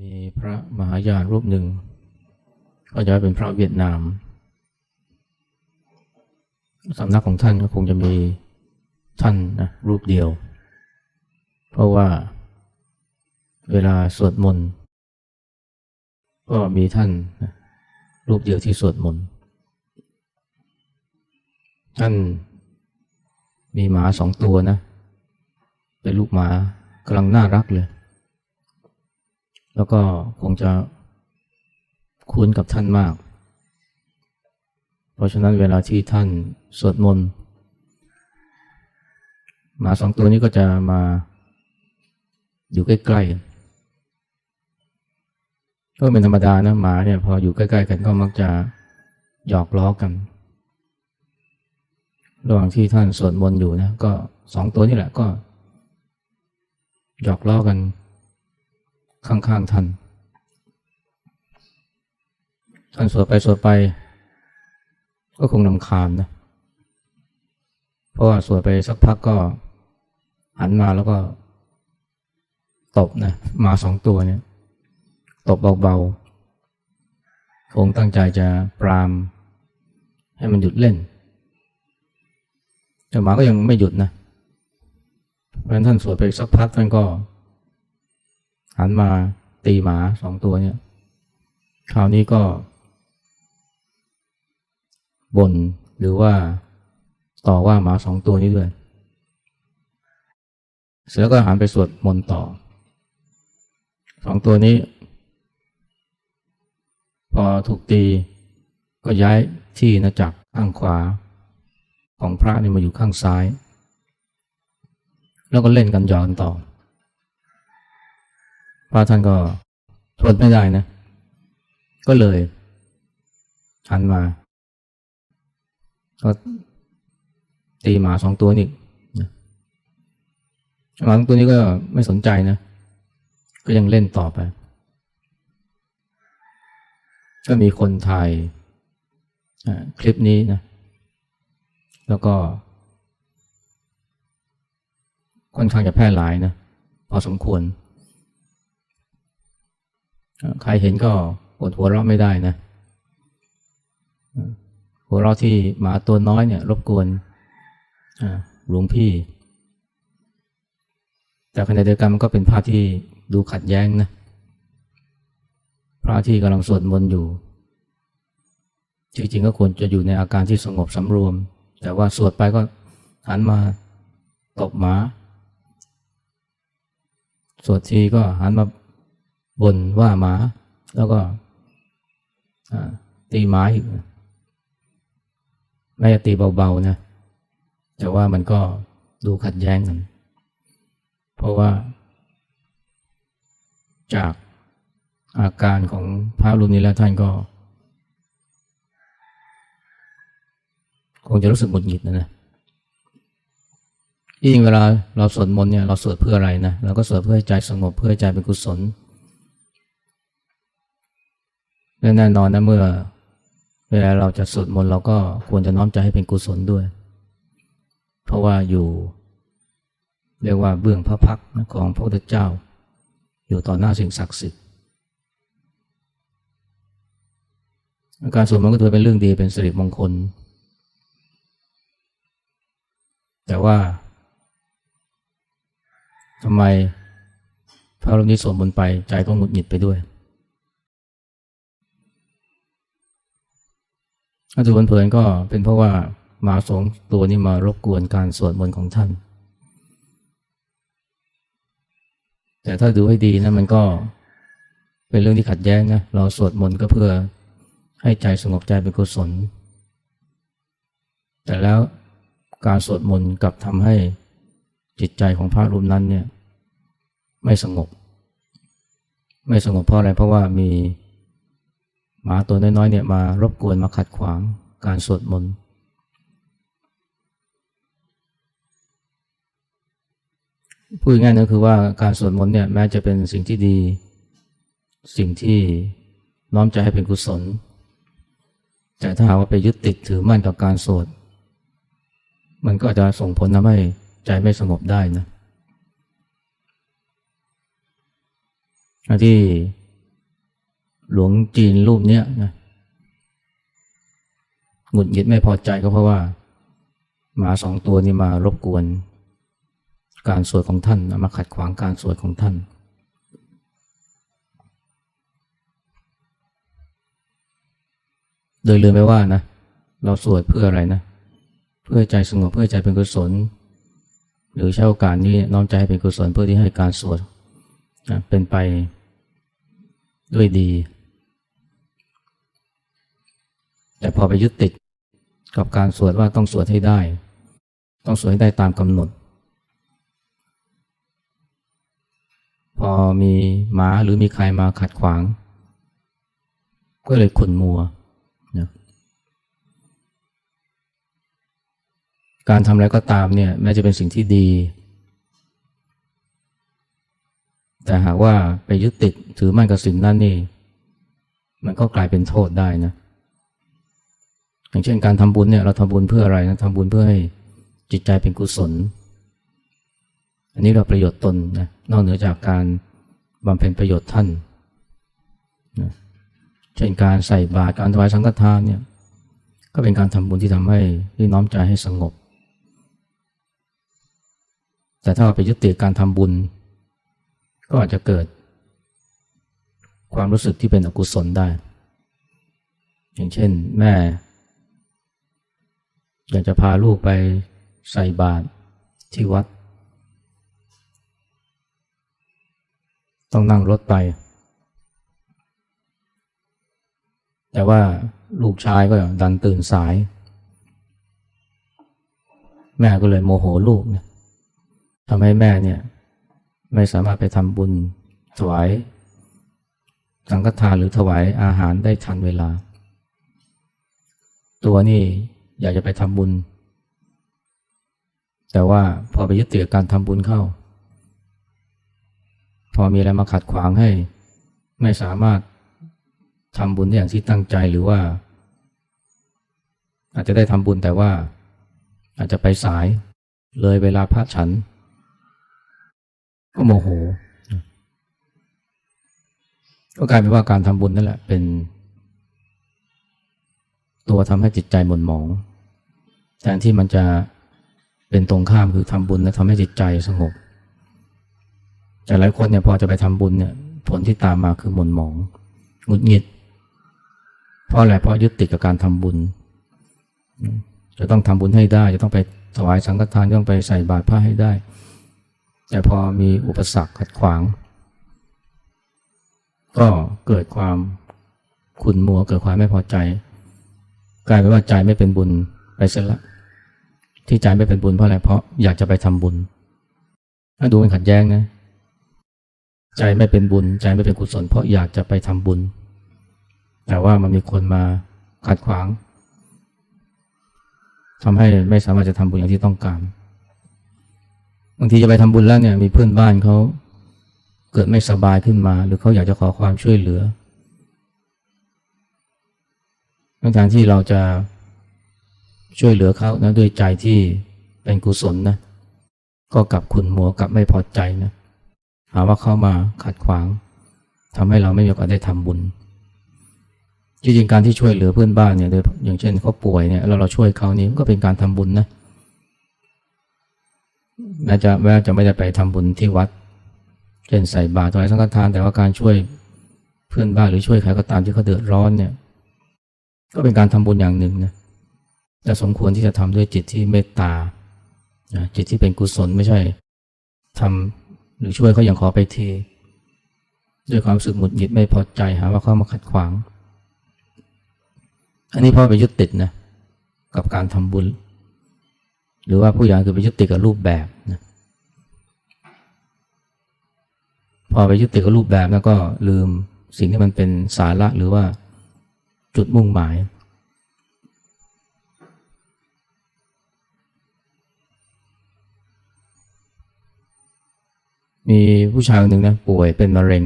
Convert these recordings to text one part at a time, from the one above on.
มีพระมหายานรูปหนึ่งก็จะเป็นพระเวียดนามสำนักของท่านก็คงจะมีท่านนะรูปเดียว เพราะว่าเวลาสวดมนต์ก็มีท่านนะรูปเดียวที่สวดมนต์ท่านมีหมาสองตัวนะ เป็นลูกหมากำลังน่ารักเลย แล้วก็คงจะคุ้นกับท่านมาก เพราะฉะนั้นเวลาที่ท่านสวดมนต์หมาสองตัวนี้ก็จะมาอยู่ใกล้ๆ ก็เป็นธรรมดานะหมาเนี่ยพออยู่ใกล้ๆ กันก็มักจะหยอกล้อกัน ระหว่างที่ท่านสวดมนต์อยู่นะก็สองตัวนี่แหละก็หยอกล้อกัน ข้างๆท่าน ท่านสวดไปสวดไป ก็คงนำคาญนะ เพราะว่าสวดไปสักพักก็หันมาแล้วก็ตบนะมาสองตัวเนี่ย ตบเบาๆ คงตั้งใจจะปราม ให้มันหยุดเล่น แต่หมาก็ยังไม่หยุดนะเพราะฉะนั้นท่านสวดไปสักพักท่านก็ หันมาตีหมาสองตัวเนี่ยคราวนี้ก็บ่นหรือว่าต่อว่าหมาสองตัวนี้ด้วย เสร็จแล้วก็หันไปสวดมนต์ต่อสองตัวนี้ พอถูกตีก็ย้ายที่นะจากข้างขวา ของพระนี่มาอยู่ข้างซ้าย แล้วก็เล่นกันหยอกกันต่อ พระท่านก็ทนไม่ได้นะ ก็เลยหันมา ก็ตีหมาสองตัวนี่นะหมาสองตัวนี้ก็ไม่สนใจนะ ก็ยังเล่นต่อไป ก็มีคนถ่ายคลิปนี้นะ แล้วก็ค่อนข้างจะแพร่หลายนะ พอสมควร ใครเห็นก็อดหัวเราะไม่ได้นะ หัวเราะที่หมาตัวน้อยเนี่ย รบกวนหลวงพี่ แต่ขณะเดียวกันมันก็เป็นภาพที่ดูขัดแย้งนะพระที่กำลังสวดมนต์อยู่ จริงๆก็ควรจะอยู่ในอาการที่สงบสำรวม แต่ว่าสวดไปก็หันมาตบหมา สวดทีก็หันมา บ่นว่าหมา แล้วก็ตีหมาอีกไม่จะตีเบาๆนะ แต่ว่ามันก็ดูขัดแย้งกัน เพราะว่า จากอาการของพระรูปนี้แล้วท่านก็ คงจะรู้สึกหงุดหงิดนะนะยิ่งเวลาเราสวดมนต์เนี่ยเราสวดเพื่ออะไรนะเราก็สวดเพื่อใจสงบเพื่อใจเป็นกุศล และแน่นอนนะเมื่อ เวลาเราจะสวดมนต์เราก็ควรจะน้อมใจให้เป็นกุศลด้วย เพราะว่าอยู่ เรียกว่าเบื้องพระพักของพระพุทธเจ้า อยู่ต่อหน้าสิ่งศักดิ์สิทธิ์การสวดมนต์ก็ถือเป็นเรื่องดีเป็นสิริมงคล แต่ว่าทำไมพระรูปนี้สวดมนต์ไปใจก็หงุดหงิดไปด้วย ถ้าดูเพลินๆก็เป็นเพราะว่าหมาสองตัวนี้มารบกวนการสวดมนต์ของท่าน แต่ถ้าดูให้ดีนะมันก็เป็นเรื่องที่ขัดแย้งนะเราสวดมนต์ก็เพื่อให้ใจสงบใจเป็นกุศล แต่แล้วการสวดมนต์กลับทำให้จิตใจของพระรูปนั้นเนี่ยไม่สงบ ไม่สงบเพราะอะไรเพราะว่ามี หมาตัวน้อยๆเนี่ยมารบกวนมาขัดขวางการสวดมนต์พูดง่ายๆก็คือว่าการสวดมนต์เนี่ยแม้จะเป็นสิ่งที่ดี สิ่งที่น้อมใจให้เป็นกุศล แต่ถ้าหากว่าไปยึดติดถือมั่นกับการสวดมันก็จะส่งผลทำให้ใจไม่สงบได้นะที่ หลวงจีนรูปเนี้ยนะหงุดหงิดไม่พอใจก็เพราะว่า หมาสองตัวนี้มารบกวน การสวดของท่านมาขัดขวางการสวดของท่าน โดยลืมไปว่านะเราสวดเพื่ออะไรนะ เพื่อใจสงบเพื่อใจเป็นกุศล หรือใช้โอกาสนี้น้อมใจให้เป็นกุศลเพื่อที่ให้การสวดนะเป็นไปด้วยดี แต่พอไปยึดติดกับการสวดว่าต้องสวดให้ได้ ต้องสวดให้ได้ตามกำหนด พอมีหมาหรือมีใครมาขัดขวาง ก็เลยขุนมัวนะการทำอะไรก็ตามเนี่ยแม้จะเป็นสิ่งที่ดี แต่หากว่าไปยึดติดถือมั่นกับสิ่งนั้นนี่ มันก็กลายเป็นโทษได้นะ อย่างเช่นการทำบุญเนี่ยเราทำบุญเพื่ออะไรนะทำบุญเพื่อให้จิตใจเป็นกุศล อันนี้เราประโยชน์ตนนะนอกเหนือจากการบำเพ็ญประโยชน์ท่านนะเช่นการใส่บาตรการถวายสังฆทานเนี่ยก็เป็นการทำบุญที่ทำให้ที่น้อมใจให้สงบ แต่ถ้าเราไปยึดติดการทำบุญ ก็อาจจะเกิดความรู้สึกที่เป็นอกุศลได้ อย่างเช่น แม่ อยากจะพาลูกไปใส่บาตรที่วัด ต้องนั่งรถไป แต่ว่าลูกชายก็ดันตื่นสาย แม่ก็เลยโมโหลูกเนี่ยทำให้แม่เนี่ย ไม่สามารถไปทำบุญถวายสังฆทานหรือถวายอาหารได้ทันเวลา ตัวนี่ อยากจะไปทำบุญ แต่ว่าพอไปยึดติดกับการทำบุญเข้า พอมีอะไรมาขัดขวางให้ ไม่สามารถทำบุญได้อย่างที่ตั้งใจหรือว่า อาจจะได้ทำบุญแต่ว่า อาจจะไปสายเลยเวลาพระฉัน ก็โมโห ก็กลายเป็นว่าการทำบุญนั่นแหละเป็น ตัวทำให้จิตใจหม่นหมองแทนที่มันจะเป็นตรงข้ามคือทำบุญแล้วทำให้จิตใจสงบแต่หลายคนเนี่ยพอจะไปทำบุญเนี่ยผลที่ตามมาคือหม่นหมองหงุดหงิด เพราะอะไรเพราะยึดติดกับการทำบุญ จะต้องทำบุญให้ได้ จะต้องไปถวายสังฆทานต้องไปใส่บาตรพระให้ได้ แต่พอมีอุปสรรคขัดขวาง ก็เกิดความขุนมัวเกิดความไม่พอใจ กลายเป็นว่าใจไม่เป็นบุญไปเสียละที่ใจไม่เป็นบุญเพราะอะไรเพราะอยากจะไปทำบุญถ้าดูมันขัดแย้งนะ ใจไม่เป็นบุญ ใจไม่เป็นกุศล เพราะอยากจะไปทำบุญ แต่ว่ามันมีคนมาขัดขวางทำให้ไม่สามารถจะทำบุญอย่างที่ต้องการบางทีจะไปทำบุญแล้วเนี่ยมีเพื่อนบ้านเขาเกิดไม่สบายขึ้นมา หรือเขาอยากจะขอความช่วยเหลือ ทางที่เราจะช่วยเหลือเขานะด้วยใจที่เป็นกุศลนะ ก็กลับขุนมัวกลับไม่พอใจนะ หาว่าเข้ามาขัดขวางทำให้เราไม่มีโอกาสได้ทำบุญจริงๆการที่ช่วยเหลือเพื่อนบ้านเนี่ยโดยอย่างเช่นเขาป่วยเนี่ยแล้วเราช่วยเขานี่ก็เป็นการทำบุญนะแม้จะแม้จะไม่ได้ไปทำบุญที่วัด เช่นใส่บาตรถวายสังฆทาน แต่ว่าการช่วยเพื่อนบ้านหรือช่วยใครก็ตามที่เขาเดือดร้อนเนี่ย ก็เป็นการทำบุญอย่างหนึ่งนะแต่สมควรที่จะทำด้วยจิตที่เมตตาจิตที่เป็นกุศลไม่ใช่ทำหรือช่วยเขาอย่างขอไปทีด้วยความสึกหมุดหงิดไม่พอใจหาว่าเขามาขัดขวาง อันนี้พ่อไปยึดติดนะกับการทำบุญ หรือว่าผู้ใหญ่คือไปยึดติดกับรูปแบบนะพอไปยึดติดกับรูปแบบแล้วก็ลืมสิ่งที่มันเป็นสาระหรือว่า จุดมุ่งหมาย มีผู้ชายคนหนึ่งนะป่วยเป็นมะเร็ง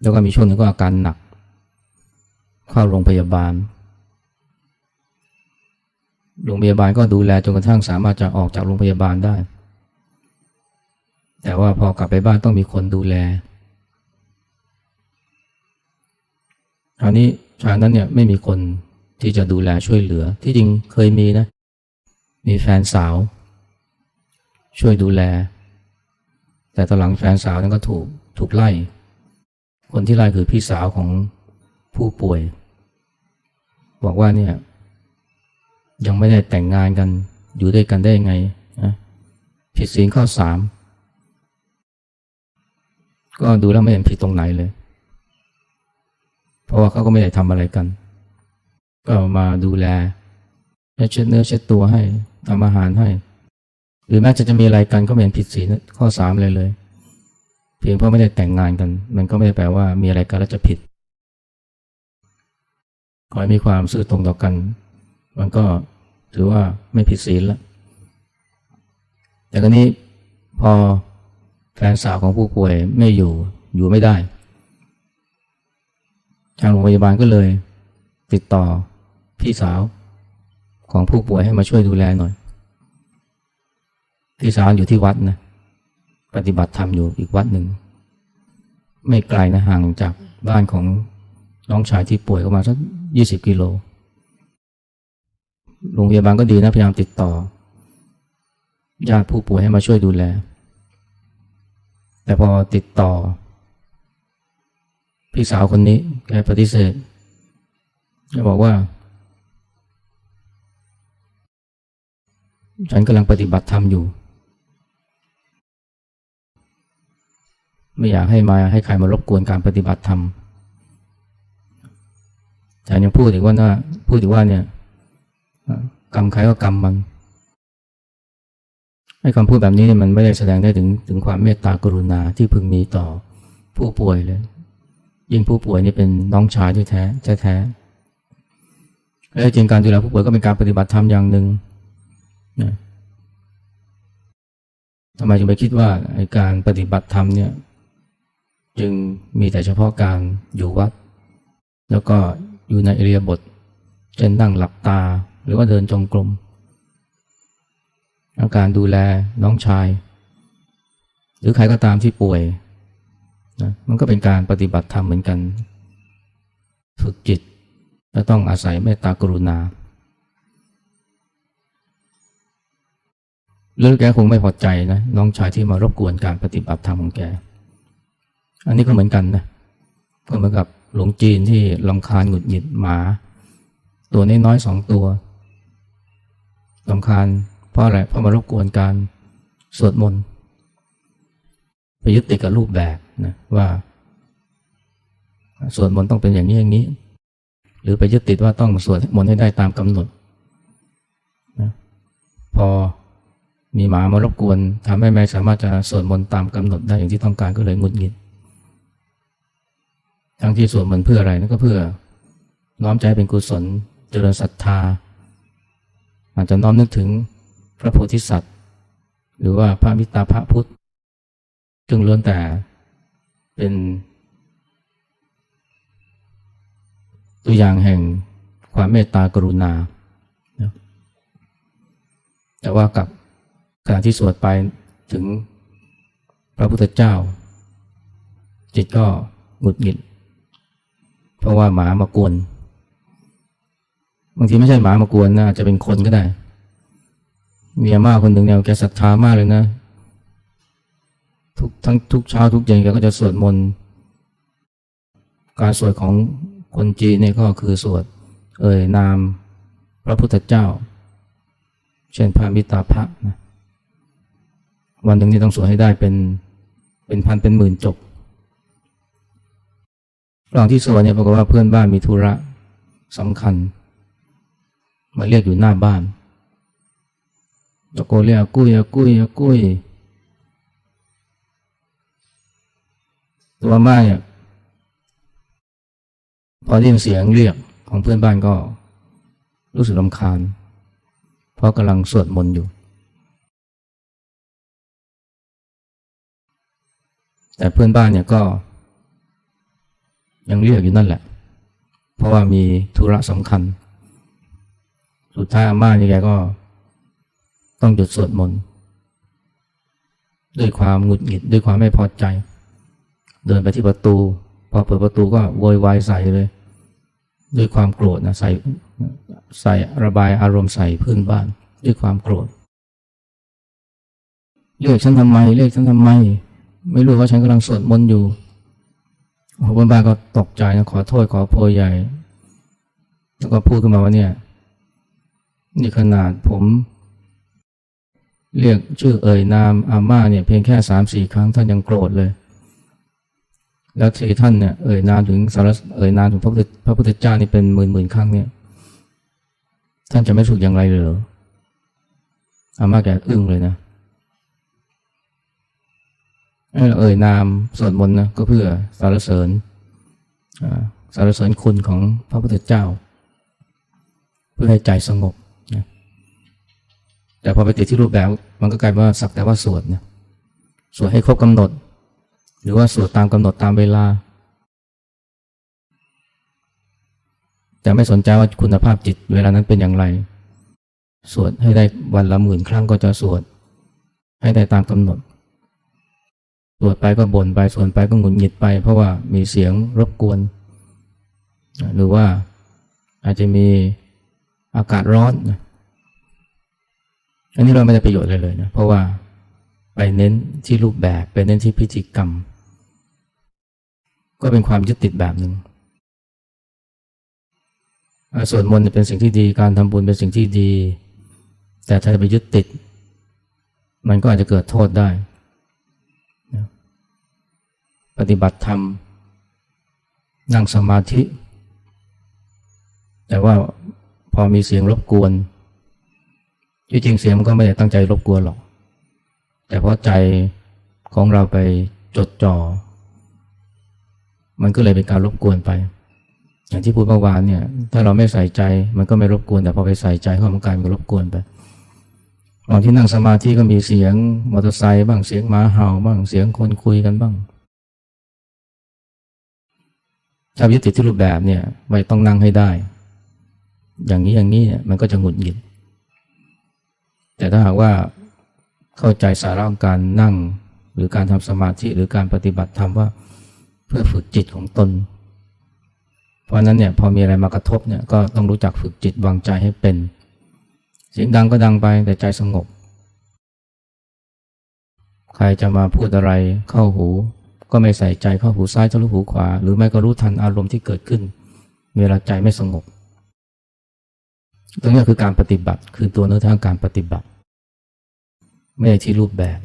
แล้วก็มีช่วงหนึงก็อาการหนัก เข้าโรงพยาบาล โรงพยาบาลก็ดูแลจนกระทั่งสามารถจะออกจากโรงพยาบาลได้ แต่ว่าพอกลับไปบ้านต้องมีคนดูแล คราวนี้ชายนั้นเนี่ยไม่มีคนที่จะดูแลช่วยเหลือ ที่จริงเคยมีนะ มีแฟนสาว ช่วยดูแล แต่ตอนหลังแฟนสาวนั้นก็ถูกถูกไล่ คนที่ไล่คือพี่สาวของผู้ป่วย บอกว่าเนี่ย ยังไม่ได้แต่งงานกัน อยู่ด้วยกันได้ยังไงนะผิดศีลข้อสามก็ดูแล้วไม่เห็นผิดตรงไหนเลย ราะว่าเขาก็ไม่ได้ทำอะไรกัน ก็มาดูแลเช็ดเนื้อเช็ดตัวให้ทำอาหารให้ หรือแม้จะจะมีอะไรกันก็ไม่เห็นผิดศีลข้อสามเลยเลย เพียงเพราะไม่ได้แต่งงานกัน มันก็ไม่ได้แปลว่ามีอะไรกันแล้วจะผิดขอให้มีความซื่อตรงต่อกัน มันก็ถือว่าไม่ผิดศีลแล้ว แต่กรณีพอแฟนสาวของผู้ป่วยไม่อยู่อยู่ไม่ได้ ทางโรงพยาบาลก็เลย ติดต่อพี่สาวของผู้ป่วยให้มาช่วยดูแลหน่อย พี่สาวอยู่ที่วัดนะปฏิบัติธรรมอยู่อีกวัดหนึ่ง ไม่ไกลนะห่างจากบ้านของน้องชายที่ป่วยประมาณสักยี่สิบกิโลโรงพยาบาลก็ดีนะพยายามติดต่อญาติผู้ป่วยให้มาช่วยดูแล แต่พอติดต่อ พี่สาวคนนี้แกปฏิเสธแกบอกว่า ฉันกำลังปฏิบัติธรรมอยู่ ไม่อยากให้มาให้ใครมารบกวนการปฏิบัติธรรมแต่ยังพูดอีกว่าน่าพูดอีกว่าเนี่ยกรรมใครก็กรรมมันให้คำพูดแบบนี้เนี่ยมันไม่ได้แสดงได้ถึงถึงความเมตตากรุณาที่พึงมีต่อผู้ป่วยเลย ยิ่งผู้ป่วยนี่เป็นน้องชายที่แท้แท้แท้และจริงการดูแลผู้ป่วยก็เป็นการปฏิบัติธรรมอย่างหนึ่งนะทำไมจึงไปคิดว่าการปฏิบัติธรรมเนี่ย จึงมีแต่เฉพาะการอยู่วัด แล้วก็อยู่ในเริยบทเช่นนั่งหลับตาหรือว่าเดินจงกรมอาการดูแลน้องชาย หรือใครก็ตามที่ป่วย นะมันก็เป็นการปฏิบัติธรรมเหมือนกัน ฝึกจิตและต้องอาศัยเมตตากรุณาเรื่องแกคงไม่พอใจนะน้องชายที่มารบกวนการปฏิบัติธรรมของแก อันนี้ก็เหมือนกันนะก็เหมือนกับหลวงจีนที่ลำคาญหงุดหงิดหมา ตัวน้อยๆสองตัวลำคาญเพราะอะไรเพราะมารบกวนการสวดมนต์ไปยึดติดกับรูปแบบ นะว่าสวดมนต์ต้องเป็นอย่างนี้อย่างนี้ หรือไปยึดติดว่าต้องสวดมนต์ให้ได้ตามกำหนดนะพอมีหมามารบกวนทำให้ไม่สามารถจะสวดมนต์ตามกำหนดได้อย่างที่ต้องการก็เลยงุดหงิด ทั้งที่สวดมนต์เพื่ออะไรนั่นก็เพื่อน้อมใจเป็นกุศลเจริญศรัทธา อาจจะน้อมนึกถึงพระโพธิสัตว์ หรือว่าพระมิตรพระพุทธจึงล้วนแต่ เป็น ตัวอย่างแห่งความเมตตากรุณา แต่ว่ากับขณะที่สวดไปถึงพระพุทธเจ้า จิตก็หงุดหงิด เพราะว่าหมามากวนบางทีไม่ใช่หมามากวนนะจะเป็นคนก็ได้เมียมากคนหนึ่งเนี่ยแกศรัทธามากเลยนะ ทุกทั้งทุกเช้าทุกเย็นแกก็จะสวดมนต์การสวดของคนจีนเนี่ยก็คือสวดเอ่ยนามพระพุทธเจ้า เช่นพระมิตรพระนะวันหนึ่งนี่ต้องสวดให้ได้เป็นเป็นพันเป็นหมื่นจบระหว่างที่สวดเนี่ยปรากฏว่าเพื่อนบ้านมีธุระสำคัญ มาเรียกอยู่หน้าบ้านตะโกนเรียกกุ้ยกุ้ยกุ้ย ตัวม่าเนี่ยพอได้ยินเสียงเรียกของเพื่อนบ้านก็รู้สึกรำคาญ เพราะกำลังสวดมนต์อยู่ แต่เพื่อนบ้านเนี่ยก็ ยังเรียกอยู่นั่นแหละ เพราะว่ามีธุระสำคัญ สุดท้ายอาม่านี่แกก็ต้องหยุดสวดมนต์ด้วยความหงุดหงิดด้วยความไม่พอใจ เดินไปที่ประตู พอเปิดประตูก็โวยวายใส่เลย ด้วยความโกรธนะใส่ใส่ระบายอารมณ์ใส่เพื่อนบ้าน ด้วยความโกรธเรียกฉันทำไมเรียกฉันทำไม ไม่รู้ว่าฉันกำลังสวดมนต์อยู่เพื่อนบ้านก็ตกใจนะขอโทษขอโพยใหญ่ แล้วก็พูดขึ้นมาว่าเนี่ยนี่ขนาดผมเรียกชื่อเอ่ยนามอาม่าเนี่ยเพียงแค่สามสี่ครั้งท่านยังโกรธเลย แล้วที่ท่านเนี่ยเอ่ยนามถึงสารเอ่ยนามถึงพระพุทธพระพุทธเจ้านี่เป็นหมื่นหมื่นครั้งเนี่ย ท่านจะไม่สุขอย่างไรเลยเหรออาม่าแกอึ้งเลยนะเอ่ยนามสวดมนต์นะก็เพื่อสารเสริญอ่าสารเสริญคุณของพระพุทธเจ้า เพื่อให้ใจสงบนะแต่พอไปติดที่รูปแบบมันก็กลายว่าสักแต่ว่าสวดนะสวดให้ครบกำหนด หรือว่าสวดตามกำหนดตามเวลา แต่ไม่สนใจว่าคุณภาพจิตเวลานั้นเป็นอย่างไร สวดให้ได้วันละหมื่นครั้งก็จะสวด ให้ได้ตามกำหนด สวดไปก็บ่นไปสวดไปก็หงุดหงิดไป เพราะว่ามีเสียงรบกวน หรือว่าอาจจะมีอากาศร้อน อันนี้เราไม่ได้ประโยชน์เลยเลยนะ เพราะว่าไปเน้นที่รูปแบบ ไปเน้นที่พิธีกรรม ก็เป็นความยึดติดแบบหนึ่งอ่วดมนต์เป็นสิ่งที่ดีการทำบุญเป็นสิ่งที่ดี แต่ถ้าไปยึดติด มันก็อาจจะเกิดโทษได้ ปฏิบัติธรรมนั่งสมาธิ แต่ว่าพอมีเสียงรบกวนที่จริงเสียงมันก็ไม่ได้ตั้งใจรบกวนหรอก แต่เพราะใจของเราไปจดจ่อ มันก็เลยเป็นการรบกวนไป อย่างที่พูดเมื่อวานเนี่ย ถ้าเราไม่ใส่ใจ มันก็ไม่รบกวน แต่พอไปใส่ใจก็มันกลายเป็นรบกวนไปตอนที่นั่งสมาธิก็มีเสียงมอเตอร์ไซค์บ้างเสียงหมาเห่าบ้างเสียงคนคุยกันบ้างถ้ายึดติดที่รูปแบบเนี่ยไม่ต้องนั่งให้ได้ อย่างนี้อย่างนี้เนี่ยมันก็จะหงุดหงิด แต่ถ้าหากว่าเข้าใจสาระของการนั่งหรือการทำสมาธิหรือการปฏิบัติธรรมว่า พื่อฝึกจิตของตน เพราะนั้นเนี่ยพอมีอะไรมากระทบเนี่ยก็ต้องรู้จักฝึกจิตวางใจให้เป็น เสียงดังก็ดังไปแต่ใจสงบ ใครจะมาพูดอะไรเข้าหู ก็ไม่ใส่ใจเข้าหูซ้ายทะลุหูขวา หรือไม่ก็รู้ทันอารมณ์ที่เกิดขึ้น เวลาใจไม่สงบ ตรงนี้คือการปฏิบัติคือตัวเนื้อทางการปฏิบัติ ไม่ใช่ที่รูปแบบ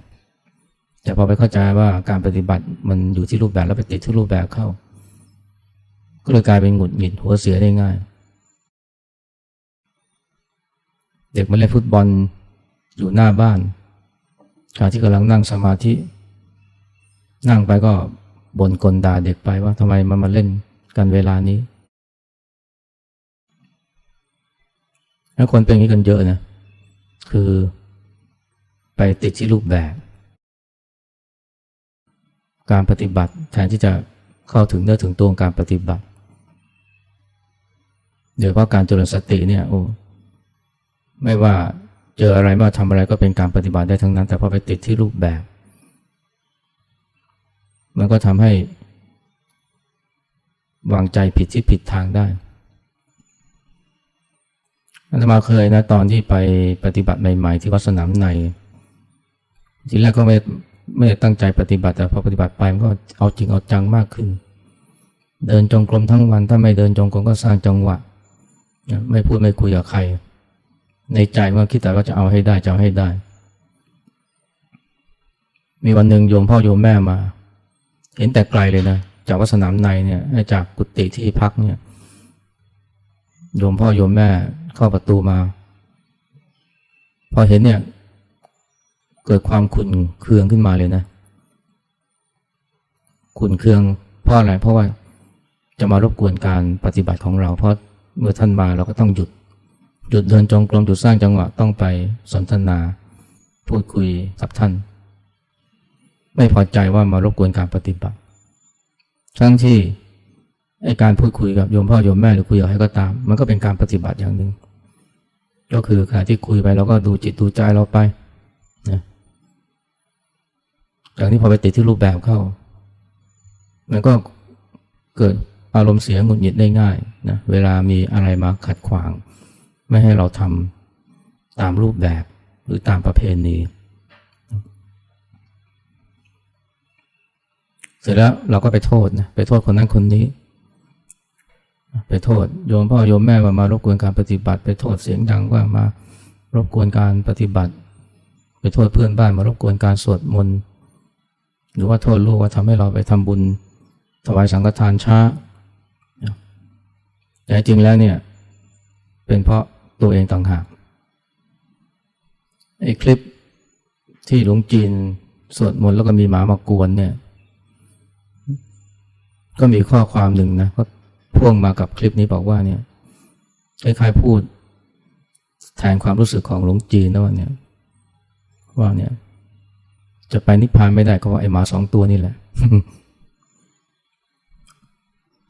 แต่พอไปเข้าใจว่าการปฏิบัติมันอยู่ที่รูปแบบแล้วไปติดที่รูปแบบเข้า ก็เลยกลายเป็นหงุดหงิดหัวเสียได้ง่าย เด็กมาเล่นฟุตบอลอยู่หน้าบ้านขณะที่กำลังนั่งสมาธิ นั่งไปก็บ่นกลด่าเด็กไปว่าทำไมมันมาเล่นกันเวลานี้แล้วคนเป็นอย่างนี้กันเยอะนะ คือไปติดที่รูปแบบ การปฏิบัติ แทนที่จะเข้าถึงเนื้อถึงตัวการปฏิบัติเดี๋ยวเพราะการเจริญสติเนี่ยโอ้ไม่ว่าเจออะไรมาทำอะไรก็เป็นการปฏิบัติได้ทั้งนั้น แต่พอไปติดที่รูปแบบ มันก็ทำให้ วางใจผิดที่ผิดทางได้อาตมาเคยนะตอนที่ไปปฏิบัติใหม่ ๆ ที่วัดสนามในทีแรกก็ไม่ ไม่ได้ตั้งใจปฏิบัติแต่พอปฏิบัติไปมันก็เอาจริงเอาจังมากขึ้น เดินจงกรมทั้งวันถ้าไม่เดินจงกรมก็สร้างจังหวะ ไม่พูดไม่คุยกับใคร ในใจมันคิดแต่ว่าจะเอาให้ได้จะเอาให้ได้ มีวันหนึ่งโยมพ่อโยมแม่มา เห็นแต่ไกลเลยนะจากวัดสนามในเนี่ยจากกุฏิที่พักเนี่ยโยมพ่อโยมแม่เข้าประตูมา พอเห็นเนี่ย เกิดความขุ่นเคืองขึ้นมาเลยนะ ขุ่นเคืองเพราะอะไรเพราะว่าจะมารบกวนการปฏิบัติของเรา เพราะเมื่อท่านมาเราก็ต้องหยุด หยุดเดินจงกรมหยุดสร้างจังหวะต้องไปสนทนา พูดคุยกับท่าน ไม่พอใจว่ามารบกวนการปฏิบัติ ทั้งที่ไอการพูดคุยกับโยมพ่อโยมแม่หรือคุยกับใครก็ตาม มันก็เป็นการปฏิบัติอย่างหนึ่งก็คือขณะที่คุยไปเราก็ดูจิตดูใจเราไป อย่างนี้พอไปติดที่รูปแบบเข้า มันก็เกิดอารมณ์เสียหงุดหงิดได้ง่ายนะเวลามีอะไรมาขัดขวาง ไม่ให้เราทำตามรูปแบบหรือตามประเพณีเสร็จแล้วเราก็ไปโทษนะไปโทษคนนั้นคนนี้ ไปโทษโยมพ่อโยมแม่ว่ามารบกวนการปฏิบัติ ไปโทษเสียงดังว่ามารบกวนการปฏิบัติ ไปโทษเพื่อนบ้านมารบกวนการสวดมนต์ หรือว่าโทษลูกว่าทำให้เราไปทำบุญถวายสังฆทานช้า แต่จริงแล้วเนี่ย เป็นเพราะตัวเองต่างหากไอ้คลิปที่หลวงจีนสวดมนต์แล้วก็มีหมามากวนเนี่ย ก็มีข้อความหนึ่งนะก็พ่วงมากับคลิปนี้บอกว่าเนี่ยคล้ายๆพูดแทนความรู้สึกของหลวงจีนนะว่าเนี่ยว่าเนี่ย จะไปนิพพานไม่ได้ก็เพราะไอ้หมาสองตัวนี่แหละ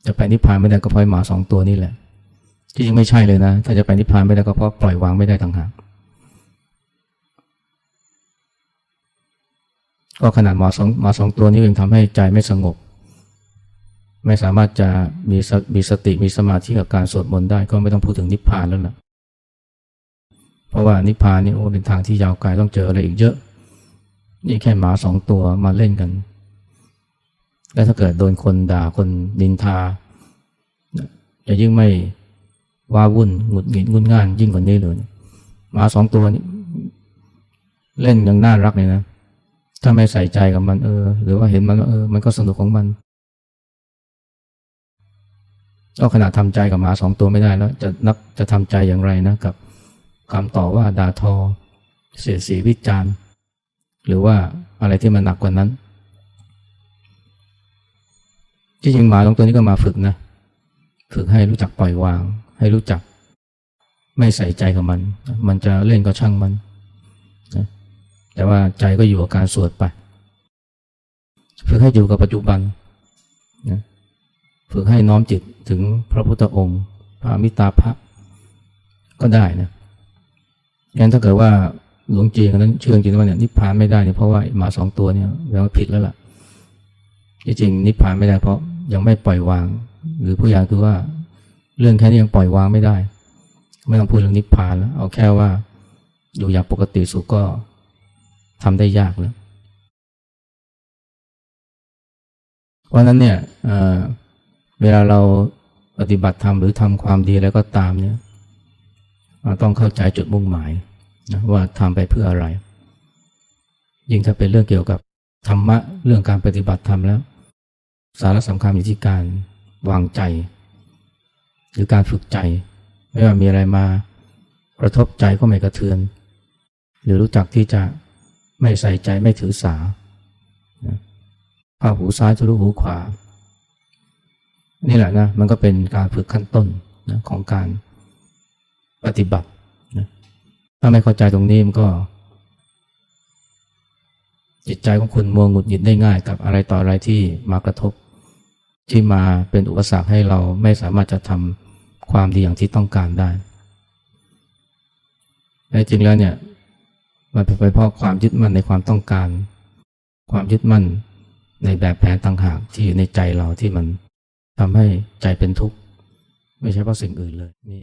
จะไปนิพพานไม่ได้ก็เพราะไอ้หมาสองตัวนี่แหละ ที่จริงไม่ใช่เลยนะ ถ้าจะไปนิพพานไม่ได้ก็เพราะปล่อยวางไม่ได้ต่างหากก็ขนาดหมาสองหมาสองตัวนี้ยังทำให้ใจไม่สงบ ไม่สามารถจะมีสมีสติมีสมาธิกับการสวดมนต์ได้ก็ไม่ต้องพูดถึงนิพพานแล้วล่ะ เพราะว่านิพพานนี่โอ้เป็นทางที่ยาวไกลต้องเจออะไรอีกเยอะ นี่แค่หมาสองตัวมาเล่นกัน แล้วถ้าเกิดโดนคนด่าคนนินทา จะยิ่งไม่ว้าวุ่นหงุดหงิดงุนง่านยิ่งกว่านี้เลยหมาสองตัวนี้เล่นยังน่ารักเลยนะ ถ้าไม่ใส่ใจกับมันเออ หรือว่าเห็นมันเออ มันก็สนุกของมันก็ขนาดทำใจกับหมาสองตัวไม่ได้แล้ว จะนับจะทำใจอย่างไรนะกับคำต่อว่าด่าทอ เสียดสีวิจารณ์ หรือว่าอะไรที่มันหนักกว่านั้น ที่จริงหมาตรงตัวนี้ก็มาฝึกนะ ฝึกให้รู้จักปล่อยวาง ให้รู้จักไม่ใส่ใจกับมัน มันจะเล่นก็ช่างมันนะแต่ว่าใจก็อยู่กับการสวดไป ฝึกให้อยู่กับปัจจุบันนะฝึกให้น้อมจิตถึงพระพุทธองค์ พระมิตาภะก็ได้นะงั้นถ้าเกิดว่า หลวงจีนคนนั้นเชื่อจริงว่าเนี่ยนิพพานไม่ได้เนี่ยเพราะว่าหมาสองตัวเนี่ยแปลว่าผิดแล้วล่ะที่จริงนิพพานไม่ได้เพราะยังไม่ปล่อยวาง หรือผู้ใหญ่คือว่าเรื่องแค่นี้ยังปล่อยวางไม่ได้ ไม่ต้องพูดเรื่องนิพพานแล้วเอาแค่ว่าอยู่อย่างปกติสุขก็ทำได้ยากแล้วเพราะนั้นเนี่ยเวลาเราปฏิบัติธรรมหรือทำความดีแล้วก็ตามเนี่ย ต้องเข้าใจจุดมุ่งหมาย นะว่าทำไปเพื่ออะไร ยิ่งถ้าเป็นเรื่องเกี่ยวกับธรรมะเรื่องการปฏิบัติธรรมแล้ว สาระสำคัญอยู่ที่การวางใจ หรือการฝึกใจ ไม่ว่ามีอะไรมากระทบใจก็ไม่กระเทือน หรือรู้จักที่จะไม่ใส่ใจไม่ถือสาผ้าหูซ้ายจะรู้หูขวา นี่แหละนะมันก็เป็นการฝึกขั้นต้นนะของการปฏิบัติาไม่เข้าใจตรงนี้มันก็ จิตใจของคุณมัวหงุดหงิดได้ง่ายกับอะไรต่ออะไรที่มากระทบ ที่มาเป็นอุปสรรคให้เราไม่สามารถจะทำความดีอย่างที่ต้องการได้แต่จริงแล้วเนี่ย มันเป็นเพราะความยึดมั่นในความต้องการ ความยึดมั่นในแบบแผนต่างหากที่อยู่ในใจเราที่มันทำให้ใจเป็นทุกข์ ไม่ใช่เพราะสิ่งอื่นเลยมี